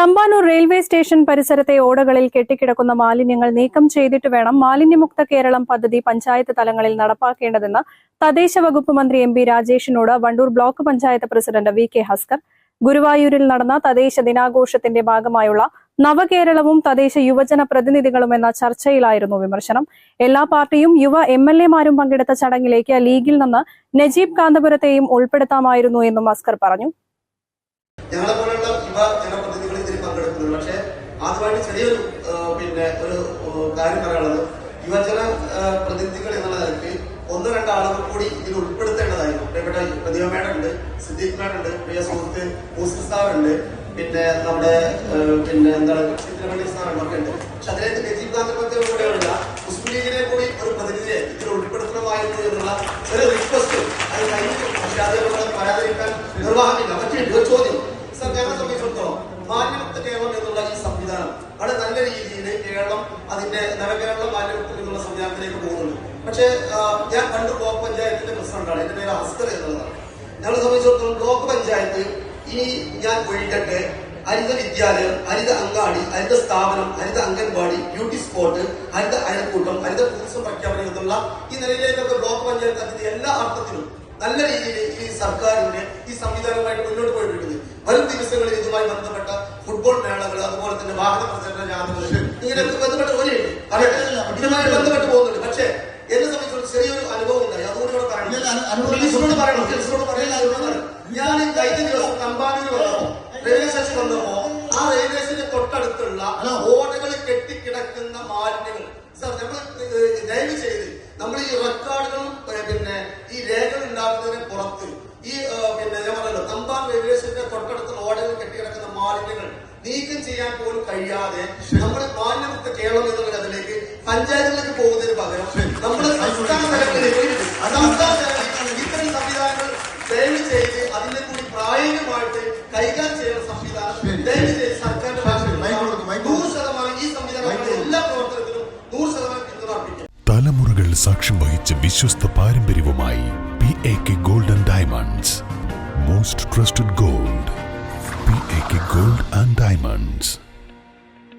Thampanoor railway station പരിസരത്തെ ഓടകളിൽ കെട്ടിക്കിടക്കുന്ന മാലിന്യങ്ങൾ നീക്കം ചെയ്തിട്ട് വേണം മാലിന്യമുക്ത കേരളം പദ്ധതി പഞ്ചായത്ത് തലങ്ങളിൽ നടപ്പാക്കേണ്ടതെന്ന് തദ്ദേശ വകുപ്പ് മന്ത്രി M P രാജേഷിനോട് Wandoor block panchayat president V K Haskar. ഗുരുവായൂരിൽ നടന്ന തദ്ദേശ ദിനാഘോഷത്തിന്റെ ഭാഗമായുള്ള നവകേരളവും തദ്ദേശ യുവജന പ്രതിനിധികളും എന്ന ചർച്ചയിലായിരുന്നു വിമർശനം. എല്ലാ പാർട്ടിയും യുവ എം എൽ എമാരും പങ്കെടുത്ത ചടങ്ങിലേക്ക് ലീഗിൽ നിന്ന് നജീബ് കാന്തപുരത്തെയും ഉൾപ്പെടുത്താമായിരുന്നു എന്നും അസ്കർ പറഞ്ഞു. ഞങ്ങളെ പോലുള്ള യുവ ജനപ്രതിനിധികൾ ഇതിൽ പങ്കെടുക്കുന്നുണ്ട് പക്ഷേ ആദ്യമായിട്ട് ചെറിയൊരു പിന്നെ ഒരു കാര്യം പറയാനുള്ളത്. യുവജന പ്രതിനിധികൾ എന്നുള്ള നിലയ്ക്ക് ഒന്ന് രണ്ട് ആളുകൾ കൂടി ഇതിൽ ഉൾപ്പെടുത്തേണ്ടതായിരുന്നു. ഇവിടെ പ്രതിമ ഉണ്ട് സിദ്ദീഖ് മേഡം ഉണ്ട് പ്രിയ സുഹൃത്ത് മൂസിൽ ഉണ്ട് പിന്നെ നമ്മുടെ പിന്നെ എന്താണ് ചിത്രമണി സാറുണ്ട് ഒക്കെ ഉണ്ട്. പക്ഷെ അതിലേക്ക് നജീബ് ഗാന്ധി കൂടെയുള്ള മുസ്ലിം ലീഗിനെ കൂടി ഒരു പ്രതിനിധിയെ ഇതിൽ ഉൾപ്പെടുത്തണമായിരുന്നു എന്നുള്ള ഒരു റിക്വസ്റ്റ് അത് കഴിഞ്ഞു പക്ഷെ അത് നമ്മൾ പറയാതിരിക്കാൻ നിർവാഹമില്ല പക്ഷേ ചോദ്യം സർ കേരളം സംബന്ധിച്ചിടത്തോളം മാന്യമുക്ത കേരളം എന്നുള്ള ഈ സംവിധാനം വളരെ നല്ല രീതിയിൽ കേരളം അതിന്റെ നവകേരള മാന്യമുക്തം എന്നുള്ള പോകുന്നു. പോകുന്നുണ്ട് പക്ഷേ ഞാൻ പണ്ട് ബ്ലോക്ക് പഞ്ചായത്തിന്റെ പ്രസിഡന്റാണ്. എന്റെ പേര് അസ്കർ എന്നുള്ളതാണ്. ഞങ്ങളെ സംബന്ധിച്ചിടത്തോളം ബ്ലോക്ക് പഞ്ചായത്ത് ഇനി ഞാൻ ഒഴിക്കട്ടെ. ഹരിത വിദ്യാലയം ഹരിത അങ്കാടി ഹരിത സ്ഥാപനം ഹരിത അംഗൻവാടി ബ്യൂട്ടി സ്പോട്ട് ഹരിത അയൽക്കൂട്ടം ഹരിത ടൂറിസം പ്രഖ്യാപനം എന്നുള്ള ഈ നിലയിലേക്കൊക്കെ ബ്ലോക്ക് പഞ്ചായത്ത് അതിന്റെ എല്ലാ അർത്ഥത്തിലും നല്ല രീതിയിൽ ഈ സർക്കാരിന്റെ ഈ സംവിധാനവുമായിട്ട് മുന്നോട്ട് പോയിട്ടുണ്ട്. വരും ദിവസങ്ങളിൽ ഇതുമായി ബന്ധപ്പെട്ട ഫുട്ബോൾ മേളകൾ അതുപോലെ തന്നെ വാഹന പ്രചരണ ജാഥകൾ ഇങ്ങനെ ബന്ധപ്പെട്ട് പോലെയുണ്ട് ഇതുമായി ബന്ധപ്പെട്ട് പോകുന്നുണ്ട്. പറയണം ഇല്ല, അനു- അനുഭവം- പറയണം. പോലീസിനോട് പറയാൻ ഞാൻ കഴിഞ്ഞ ദിവസം തമ്പാനൂർ വന്നപ്പോ റെയിൽവേ സ്റ്റേഷൻ വന്നപ്പോ ആ റെയിൽവേ സ്റ്റേഷന്റെ തൊട്ടടുത്തുള്ള. ഓടകളിൽ കെട്ടിക്കിടക്കുന്ന മാലിന്യങ്ങൾ. സാർ നമ്മൾ ദയവ് ചെയ്ത് നമ്മൾ ഈ റെക്കോർഡുകളും പിന്നെ ഈ രേഖകൾ ഉണ്ടാക്കുന്നതിന് പുറത്ത് ഈ പിന്നെ ഞാൻ പറഞ്ഞല്ലോ തമ്പാൻ റെയിൽവേ സ്റ്റേഷന്റെ തൊട്ടടുത്തുള്ള ഓടകളിൽ കെട്ടിക്കിടക്കുന്ന മാലിന്യങ്ങൾ നീക്കം ചെയ്യാൻ പോലും കഴിയാതെ നമ്മൾ മാലിന്യമുക്ത കേരളം എന്നുള്ള അതിലേക്ക് പഞ്ചായത്തിലേക്ക് പോകുന്നതിന് കൈകാര്യം ചെയ്യുന്ന സംവിധാനം. സർക്കാരിന്റെ നൂറ് ശതമാനം ഈ സംവിധാനങ്ങളുടെ എല്ലാ പ്രവർത്തനത്തിലും നൂറ് ശതമാനം പിന്തുണ അർപ്പിക്കും. തലമുറകൾ സാക്ഷ്യം വഹിച്ച വിശ്വസ്ത പാരമ്പര്യവുമായി P A K golden diamonds most trusted gold P A K gold and diamonds